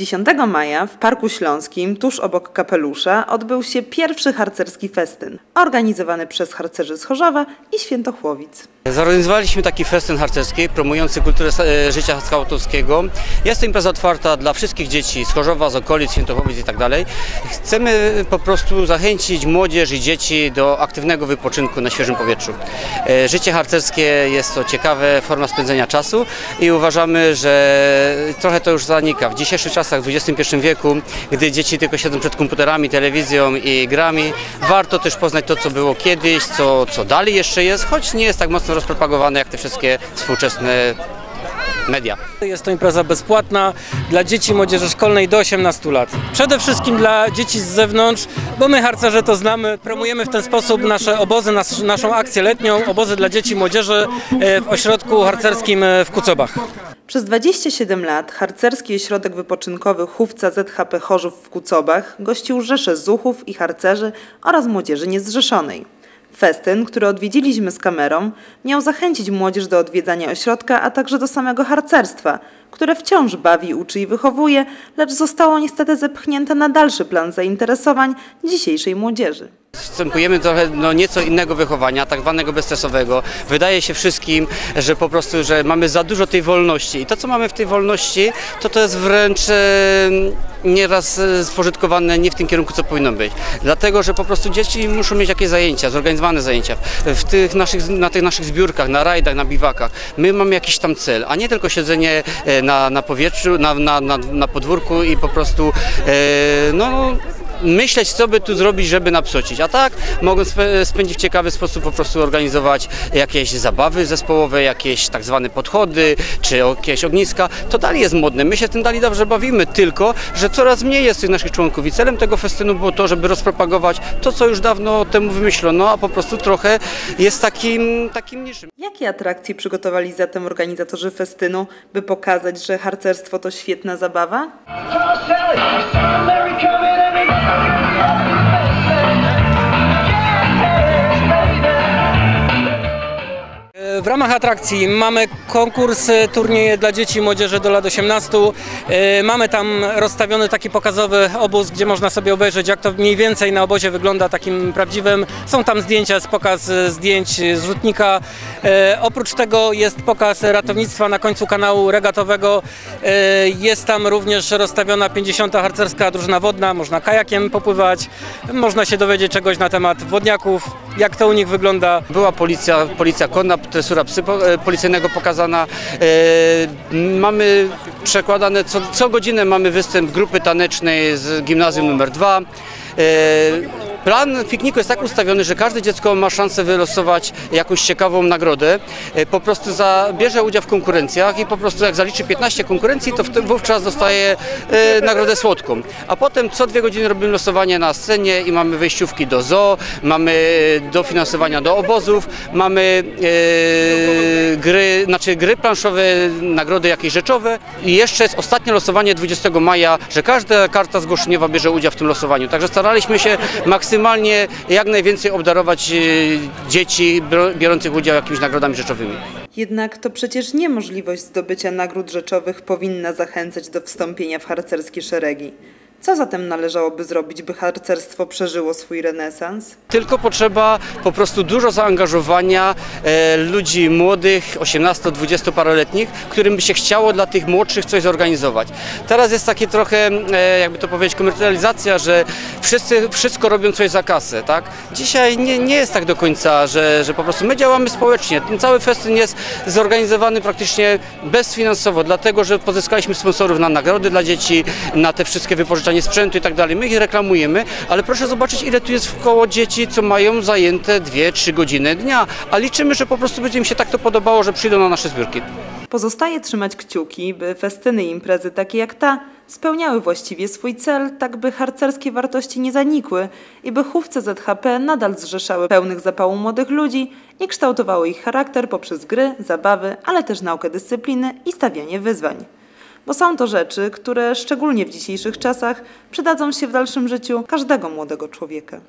10 maja w Parku Śląskim, tuż obok kapelusza, odbył się pierwszy harcerski festyn, organizowany przez harcerzy z Chorzowa i Świętochłowic. Zorganizowaliśmy taki festyn harcerski promujący kulturę e, życia skautowskiego. Jest to impreza otwarta dla wszystkich dzieci z Chorzowa, z okolic, Świętochowic i tak dalej. Chcemy po prostu zachęcić młodzież i dzieci do aktywnego wypoczynku na świeżym powietrzu. E, Życie harcerskie jest to ciekawa forma spędzenia czasu i uważamy, że trochę to już zanika. W dzisiejszych czasach, w XXI wieku, gdy dzieci tylko siedzą przed komputerami, telewizją i grami, warto też poznać to, co było kiedyś, co, co dalej jeszcze jest, choć nie jest tak mocno rozpropagowane jak te wszystkie współczesne media. Jest to impreza bezpłatna dla dzieci młodzieży szkolnej do 18 lat. Przede wszystkim dla dzieci z zewnątrz, bo my harcerze to znamy. Promujemy w ten sposób nasze obozy, nas, naszą akcję letnią, obozy dla dzieci młodzieży e, w ośrodku harcerskim e, w Kucobach. Przez 27 lat harcerski ośrodek wypoczynkowy Chówca ZHP Chorzów w Kucobach gościł rzesze zuchów i harcerzy oraz młodzieży niezrzeszonej. Festyn, który odwiedziliśmy z kamerą, miał zachęcić młodzież do odwiedzania ośrodka, a także do samego harcerstwa, które wciąż bawi, uczy i wychowuje, lecz zostało niestety zepchnięte na dalszy plan zainteresowań dzisiejszej młodzieży. Wstępujemy trochę no, nieco innego wychowania, tak zwanego bezstresowego. Wydaje się wszystkim, że po prostu, że mamy za dużo tej wolności i to, co mamy w tej wolności, to to jest wręcz e, nieraz e, spożytkowane nie w tym kierunku, co powinno być. Dlatego, że po prostu dzieci muszą mieć jakieś zajęcia, zorganizowane zajęcia. W tych naszych, na tych naszych zbiórkach, na rajdach, na biwakach, my mamy jakiś tam cel, a nie tylko siedzenie e, na, na powietrzu, na, na, na, na podwórku i po prostu e, no, myśleć, co by tu zrobić, żeby napsocić. A tak mogą spędzić w ciekawy sposób, po prostu organizować jakieś zabawy zespołowe, jakieś tak zwane podchody, czy jakieś ogniska. To dalej jest modne. My się tym dalej dobrze bawimy, tylko, że coraz mniej jest tych naszych członków. I celem tego festynu było to, żeby rozpropagować to, co już dawno temu wymyślono, a po prostu trochę jest takim, takim niższym. Jakie atrakcje przygotowali zatem organizatorzy festynu, by pokazać, że harcerstwo to świetna zabawa? W ramach atrakcji mamy konkursy, turnieje dla dzieci i młodzieży do lat 18. E, Mamy tam rozstawiony taki pokazowy obóz, gdzie można sobie obejrzeć, jak to mniej więcej na obozie wygląda takim prawdziwym. Są tam zdjęcia, pokaz e, zdjęć z rzutnika. E, Oprócz tego jest pokaz ratownictwa na końcu kanału regatowego. E, Jest tam również rozstawiona 50. harcerska drużyna wodna. Można kajakiem popływać, można się dowiedzieć czegoś na temat wodniaków, jak to u nich wygląda. Była policja, policja konna, tresura psy e, policyjnego pokazana. E, mamy przekładane, co, co godzinę mamy występ grupy tanecznej z gimnazjum numer 2. Plan pikniku jest tak ustawiony, że każde dziecko ma szansę wylosować jakąś ciekawą nagrodę. E, Po prostu za, bierze udział w konkurencjach i po prostu jak zaliczy 15 konkurencji, to wówczas dostaje e, nagrodę słodką. A potem co dwie godziny robimy losowanie na scenie i mamy wejściówki do zoo, mamy e, dofinansowania do obozów, mamy gry, znaczy gry planszowe, nagrody jakieś rzeczowe i jeszcze jest ostatnie losowanie 20 maja, że każda karta zgłoszeniowa bierze udział w tym losowaniu. Także staraliśmy się maksymalnie jak najwięcej obdarować e, dzieci biorących udział jakimiś nagrodami rzeczowymi. Jednak to przecież niemożliwość zdobycia nagród rzeczowych powinna zachęcać do wstąpienia w harcerskie szeregi. Co zatem należałoby zrobić, by harcerstwo przeżyło swój renesans? Tylko potrzeba po prostu dużo zaangażowania e, ludzi młodych, 18-20 paroletnich, którym by się chciało dla tych młodszych coś zorganizować. Teraz jest takie trochę, e, jakby to powiedzieć, komercjalizacja, że wszyscy wszystko robią coś za kasę, tak? Dzisiaj nie, nie jest tak do końca, że, że po prostu my działamy społecznie. Ten cały festyn jest zorganizowany praktycznie bezfinansowo, dlatego że pozyskaliśmy sponsorów na nagrody dla dzieci, na te wszystkie wypożyczanie sprzętu i tak dalej. My ich reklamujemy, ale proszę zobaczyć, ile tu jest w koło dzieci, co mają zajęte 2-3 godziny dnia, a liczymy, że po prostu będzie im się tak to podobało, że przyjdą na nasze zbiórki. Pozostaje trzymać kciuki, by festyny i imprezy takie jak ta spełniały właściwie swój cel, tak by harcerskie wartości nie zanikły i by chówce ZHP nadal zrzeszały pełnych zapału młodych ludzi i kształtowały ich charakter poprzez gry, zabawy, ale też naukę dyscypliny i stawianie wyzwań. Bo są to rzeczy, które szczególnie w dzisiejszych czasach przydadzą się w dalszym życiu każdego młodego człowieka.